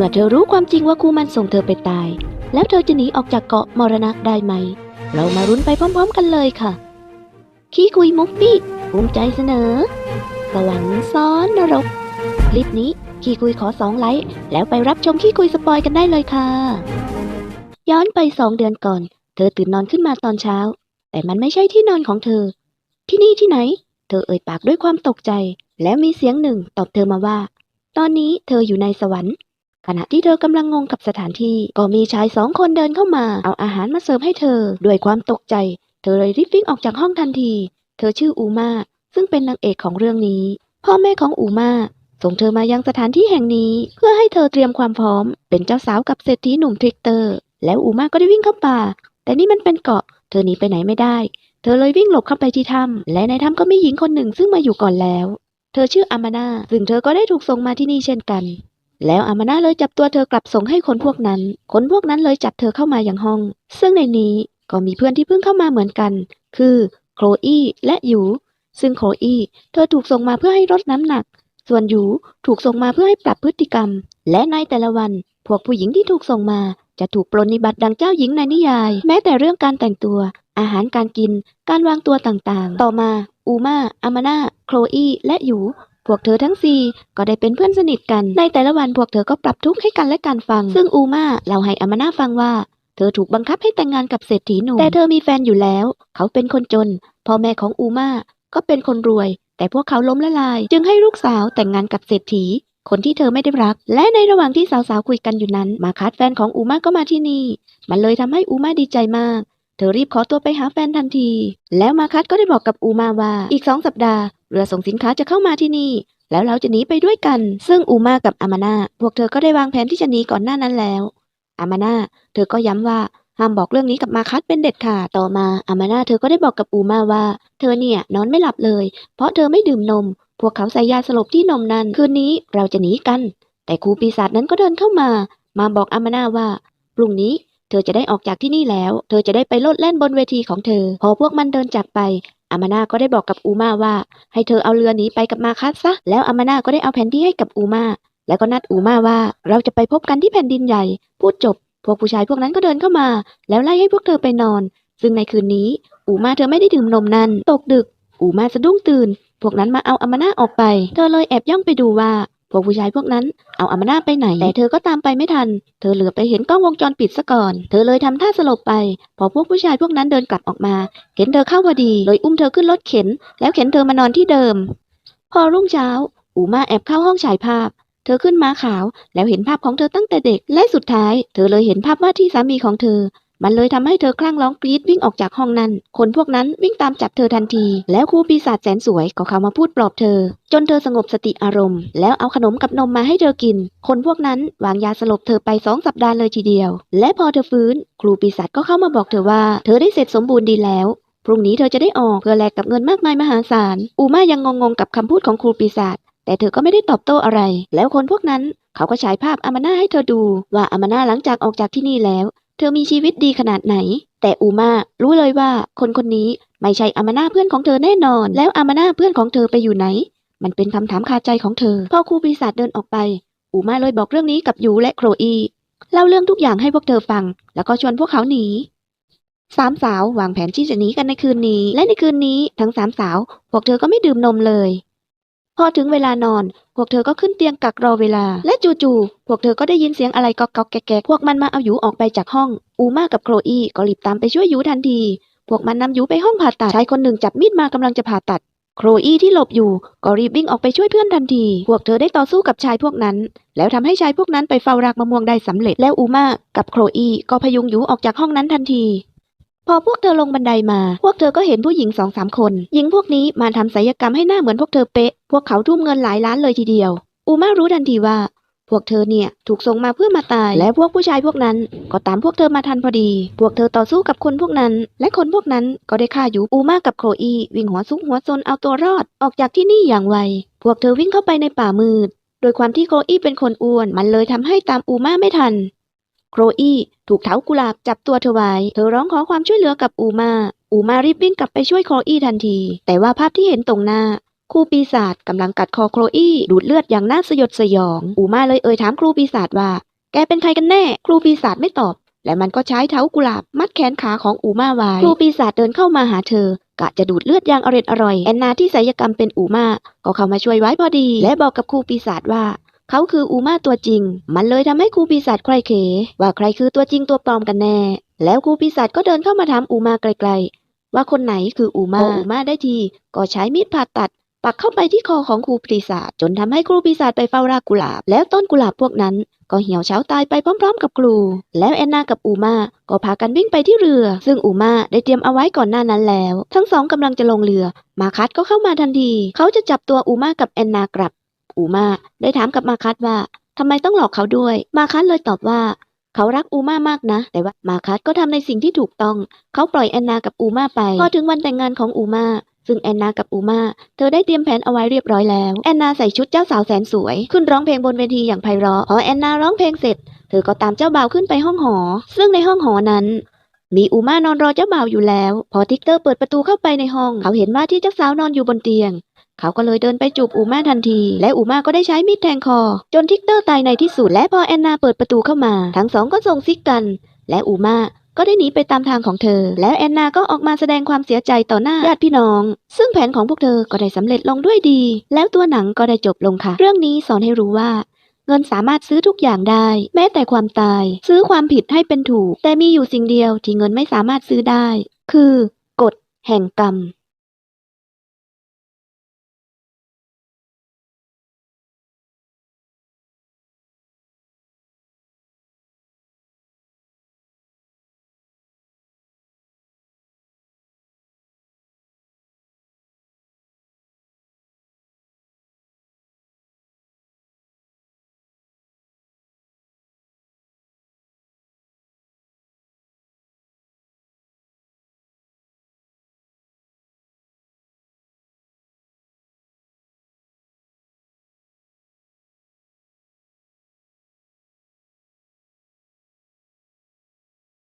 มื่อเธอรู้ความจริงว่าคู่มันส่งเธอไปตาย แล้วเธอจะหนีออกจากเกาะมรณะได้ไหม เรามารุ้นไปพร้อม ๆ กันเลยค่ะ ขี้คุยมุฟฟี่ภูมิใจเสนอ สวรรค์ซ้อนนรก คลิปนี้ขี้คุยขอสองไลค์แล้วไปรับชมขี้คุยสปอยกันได้เลยค่ะ ย้อนไปสองเดือนก่อน เธอตื่นนอนขึ้นมาตอนเช้า แต่มันไม่ใช่ที่นอนของเธอ ที่นี่ที่ไหน เธอเอ่ยปากด้วยความตกใจ แล้วมีเสียงหนึ่งตอบเธอมาว่า ตอนนี้เธออยู่ในสวรรค์ ขณะที่เธอกำลังงงกับสถานที่ ก็มีชายสองคนเดินเข้ามา เอาอาหารมาเสิร์ฟให้เธอ ด้วยความตกใจ เธอเลยรีบวิ่งออกจากห้องทันที เธอชื่ออูมาซึ่งเป็นนางเอกของเรื่องนี้ พ่อแม่ของอูมาส่งเธอมายังสถานที่แห่งนี้ เพื่อให้เธอเตรียมความพร้อม เป็นเจ้าสาวกับเศรษฐีหนุ่มทริกเตอร์ แล้วอูมาก็ได้วิ่งเข้าป่า แต่นี่มันเป็นเกาะ เธอหนีไปไหนไม่ได้ เธอเลยวิ่งหลบเข้าไปที่ถ้ำและในถ้ำก็มีหญิงคนหนึ่งซึ่งมาอยู่ก่อนแล้ว เธอชื่ออามานาซึ่งเธอก็ได้ถูกส่งมาที่นี่เช่นกัน แล้วอามานาเลยจับตัวเธอกลับส่งให้คนพวกนั้น คนพวกนั้นเลยจับเธอเข้ามาอย่างห้อง ซึ่งในนี้ก็มีเพื่อนที่เพิ่งเข้ามาเหมือนกัน คือโคลอีและหยูซึ่งโคลอีเธอถูกส่งมาเพื่อให้ลดน้ำหนัก ส่วนหยูถูกส่งมาเพื่อให้ปรับพฤติกรรม และในแต่ละวัน พวกผู้หญิงที่ถูกส่งมาจะถูกปรนนิบัติดังเจ้าหญิงในนิยาย แม้แต่เรื่องการแต่งตัว อาหารการกิน การวางตัวต่างๆ ต่อมา อูมาอามานาโคลอีและหยู พวกเธอทั้งสี่ก็ได้เป็นเพื่อนสนิทกัน ในแต่ละวันพวกเธอก็ปรับทุกข์ให้กันและกันฟัง ซึ่งอูมาเล่าให้อามานาฟังว่า เธอถูกบังคับให้แต่งงานกับเศรษฐีหนุ่ม แต่เธอมีแฟนอยู่แล้ว เขาเป็นคนจน พ่อแม่ของอูมาก็เป็นคนรวย แต่พวกเขาล้มละลาย จึงให้ลูกสาวแต่งงานกับเศรษฐี คนที่เธอไม่ได้รัก และในระหว่างที่สาวๆคุยกันอยู่นั้น มาคัดแฟนของอูมาก็มาที่นี่ มันเลยทำให้อูมาดีใจมาก เธอรีบขอตัวไปหาแฟนทันที แล้วมาคัดก็ได้บอกกับอูมาว่า อีกสองสัปดาห์ เรือส่งสินค้าจะเข้ามาที่นี่ แล้วเราจะหนีไปด้วยกัน ซึ่งอูมากับอามานาพวกเธอก็ได้วางแผนที่จะหนีก่อนหน้านั้นแล้ว อามานาเธอก็ย้ำว่าห้ามบอกเรื่องนี้กับมาคัดเป็นเด็ดขาดต่อมาอามานาเธอก็ได้บอกกับอูมาว่า เธอเนี่ยนอนไม่หลับเลย เพราะเธอไม่ดื่มนม พวกเขาใส่ยาสลบที่นมนั้น คืนนี้เราจะหนีกัน แต่ครูปีศาจนั้นก็เดินเข้ามา มาบอกอามานาว่าพรุ่งนี้เธอจะได้ออกจากที่นี่แล้ว เธอจะได้ไปโลดแล่นบนเวทีของเธอ พอพวกมันเดินจากไป อามานาก็ได้บอกกับอูมาว่า ให้เธอเอาเรือหนีไปกับมาคัสซะ แล้วอามานาก็ได้เอาแผนที่ให้กับอูมา แล้วก็นัดอูมาว่า เราจะไปพบกันที่แผ่นดินใหญ่ พูดจบ พวกผู้ชายพวกนั้นก็เดินเข้ามา แล้วไล่ให้พวกเธอไปนอน ซึ่งในคืนนี้ อูมาเธอไม่ได้ดื่มนมนั้น ตกดึก อูมาสะดุ้งตื่น พวกนั้นมาเอาอามานาออกไป เธอเลยแอบย่องไปดูว่า พวกผู้ชายพวกนั้นเอาอามานาไปไหน แต่เธอก็ตามไปไม่ทัน เธอเหลือไปเห็นกล้องวงจรปิดซะก่อน เธอเลยทำท่าสลบไป พอพวกผู้ชายพวกนั้นเดินกลับออกมา เห็นเธอเข้าพอดี เลยอุ้มเธอขึ้นรถเข็น แล้วเข็นเธอมานอนที่เดิม พอรุ่งเช้า อูมาแอบเข้าห้องฉายภาพ เธอขึ้นม้าขาว แล้วเห็นภาพของเธอตั้งแต่เด็ก และสุดท้าย เธอเลยเห็นภาพว่าที่สามีของเธอ มันเลยทำให้เธอคลั่งร้องกรี๊ดวิ่งออกจากห้องนั้น คนพวกนั้นวิ่งตามจับเธอทันที แล้วครูปีศาจแสนสวยก็เข้ามาพูดปลอบเธอ จนเธอสงบสติอารมณ์ แล้วเอาขนมกับนมมาให้เธอกิน คนพวกนั้นวางยาสลบเธอไปสองสัปดาห์เลยทีเดียว และพอเธอฟื้น ครูปีศาจก็เข้ามาบอกเธอว่าเธอได้เสร็จสมบูรณ์ดีแล้วพรุ่งนี้เธอจะได้ออกเพื่อแลกกับเงินมากมายมหาศาลอูมายังงงๆกับคำพูดของครูปีศาจแต่เธอก็ไม่ได้ตอบโต้อะไร แล้วคนพวกนั้นเขาก็ฉายภาพอามาน่าให้เธอดูว่าอามาน่าหลังจากออกจากที่นี่แล้ว เธอมีชีวิตดีขนาดไหน แต่อูมารู้เลยว่าคนคนนี้ไม่ใช่อามาน่าเพื่อนของเธอแน่นอน แล้วอามาน่าเพื่อนของเธอไปอยู่ไหน มันเป็นคำถามคาใจของเธอ พอครูปีศาจเดินออกไป อูมาเลยบอกเรื่องนี้กับยูและโครอีเล่าเรื่องทุกอย่างให้พวกเธอฟัง แล้วก็ชวนพวกเขาหนีสามสาววางแผนที่จะหนีกันในคืนนี้ และในคืนนี้ทั้งสามสาว พวกเธอก็ไม่ดื่มนมเลย พอถึงเวลานอน พวกเธอก็ขึ้นเตียงกักรอเวลา และจู่ๆ พวกเธอก็ได้ยินเสียงอะไรก๊อกก๊อกแกกๆพวกมันมาเอายูออกไปจากห้อง อูมากับโครอีก็รีบตามไปช่วยยูทันที พวกมันนำยูไปห้องผ่าตัด ชายคนหนึ่งจับมีดมากำลังจะผ่าตัด โครอีที่หลบอยู่ก็รีบวิ่งออกไปช่วยเพื่อนทันที พวกเธอได้ต่อสู้กับชายพวกนั้น แล้วทำให้ชายพวกนั้นไปเฝ้ารากมะม่วงได้สำเร็จ แล้วอูมากับโครอีก็พยุงยูออกจากห้องนั้นทันที พอพวกเธอลงบันไดมา พวกเธอก็เห็นผู้หญิงสองสามคน หญิงพวกนี้มาทำศัลยกรรมให้หน้าเหมือนพวกเธอเป๊ะ พวกเขาทุ่มเงินหลายล้านเลยทีเดียว อูมารู้ทันทีว่า พวกเธอเนี่ยถูกส่งมาเพื่อมาตาย และพวกผู้ชายพวกนั้น ก็ตามพวกเธอมาทันพอดี พวกเธอต่อสู้กับคนพวกนั้น และคนพวกนั้นก็ได้ฆ่าอยู่อูมากับโครอีวิ่งหัวซุกหัวซนเอาตัวรอด ออกจากที่นี่อย่างไว พวกเธอวิ่งเข้าไปในป่ามืด โดยความที่โครอีเป็นคนอ้วน มันเลยทำให้ตามอูมาไม่ทัน โครอีถูกเถากุหลาบจับตัวเธอไว้ เธอร้องขอความช่วยเหลือกับอูมา อูมารีบวิ่งกลับไปช่วยโครอีทันที แต่ว่าภาพที่เห็นตรงหน้าครูปีศาจกำลังกัดคอโครอีดูดเลือดอย่างน่าสยดสยอง อูมาเลยเอ่ยถามครูปีศาจว่า แกเป็นใครกันแน่ ครูปีศาจไม่ตอบ และมันก็ใช้เท้ากุหลาบมัดแขนขาของอูมาไว้ ครูปีศาจเดินเข้ามาหาเธอ กะจะดูดเลือดอย่างอร็ดอร่อยแอนนาที่ศัลยกรรมเป็นอูมาก็เข้ามาช่วยไว้พอดี และบอกกับครูปีศาจว่า เขาคืออูมาตัวจริง มันเลยทำให้ครูปีศาจใครเข ว่าใครคือตัวจริงตัวปลอมกันแน่ แล้วครูปีศาจก็เดินเข้ามาถามอูมาไกลๆ ว่าคนไหนคืออูมาพออูมาได้ที ก็ใช้มีดผ่าตัด ปักเข้าไปที่คอของครูปีศาจจนทำให้ครูปีศาจไปเฝ้ารากกุหลาบ แล้วต้นกุหลาบพวกนั้น ก็เหี่ยวเฉาตายไปพร้อม ๆ กับครู แล้วแอนนากับอูมาก็พากันวิ่งไปที่เรือ ซึ่งอูมาได้เตรียมเอาไว้ก่อนหน้านั้นแล้ว ทั้งสองกำลังจะลงเรือ มาคัดก็เข้ามาทันที เขาจะจับตัวอูมากับแอนนากลับ อูมาได้ถามกับมาคัดว่าทำไมต้องหลอกเขาด้วย มาคัดเลยตอบว่า เขารักอูมามากนะ แต่ว่ามาคัดก็ทำในสิ่งที่ถูกต้อง เขาปล่อยแอนนากับอูมาไปพอถึงวันแต่งงานของอูมาซึ่งแอนนากับอูมาเธอได้เตรียมแผนเอาไว้เรียบร้อยแล้ว แอนนาใส่ชุดเจ้าสาวแสนสวย ขึ้นร้องเพลงบนเวทีอย่างไพเราะ พอแอนนาร้องเพลงเสร็จ เธอก็ตามเจ้าบ่าวขึ้นไปห้องหอ ซึ่งในห้องหอนั้น มีอูมานอนรอเจ้าบ่าวอยู่แล้ว พอทิกเตอร์เปิดประตูเข้าไปในห้อง เขาเห็นว่าที่เจ้าสาวนอนอยู่บนเตียง เขาก็เลยเดินไปจูบอูมาทันที และอูมาก็ได้ใช้มีดแทงคอ จนทิกเตอร์ตายในที่สุดและพอแอนนาเปิดประตูเข้ามา ทั้งสองก็ส่งซิกกัน และอูมาก็ได้หนีไปตามทางของเธอ แล้วแอนนาก็ออกมาแสดงความเสียใจต่อหน้าญาติพี่น้อง ซึ่งแผนของพวกเธอก็ได้สำเร็จลงด้วยดี แล้วตัวหนังก็ได้จบลงค่ะ เรื่องนี้สอนให้รู้ว่า เงินสามารถซื้อทุกอย่างได้ แม้แต่ความตาย ซื้อความผิดให้เป็นถูก แต่มีอยู่สิ่งเดียวที่เงินไม่สามารถซื้อได้ คือกฎแห่งกรรม